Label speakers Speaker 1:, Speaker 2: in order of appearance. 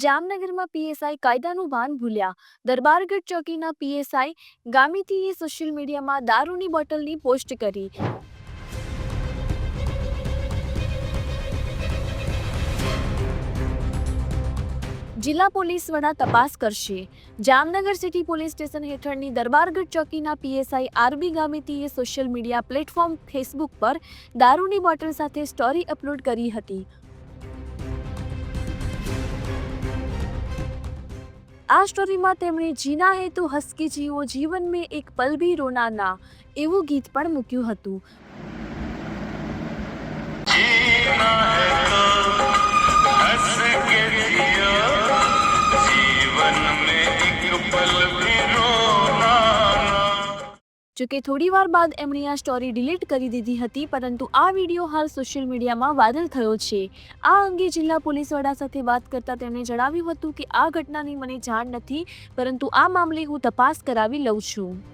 Speaker 1: જામનગરમાં પીએસઆઈ કાયદાનું ભાન ભૂલ્યા. દરબારગઢ ચોકીના પીએસઆઈ ગામિતીએ સોશિયલ મીડિયામાં દારૂની બોટલની પોસ્ટ કરી. જિલ્લા પોલીસ વડા તપાસ કરશે. જામનગર સિટી પોલીસ સ્ટેશન હેઠળની દરબારગઢ ચોકીના પીએસઆઈ આરબી ગામિતીએ સોશિયલ મીડિયા પ્લેટફોર્મ ફેસબુક પર દારૂની બોટલ સાથે સ્ટોરી અપલોડ કરી હતી. આ સ્ટોરીમાં તેમણે જીના હે તો હસકે જીવો જીવન મેં એક પલ ભી રોના ના એવું ગીત પણ મૂક્યું હતું. જોકે થોડીવાર બાદ એમણે આ સ્ટોરી ડિલીટ કરી દીધી હતી, પરંતુ આ વીડિયો હાલ સોશિયલ મીડિયામાં વાયરલ થયો છે. આ અંગે જિલ્લા પોલીસ વડા સાથે વાત કરતા તેમણે જણાવ્યું હતું કે આ ઘટનાની મને જાણ નથી, પરંતુ આ મામલે હું તપાસ કરાવી લઉં છું.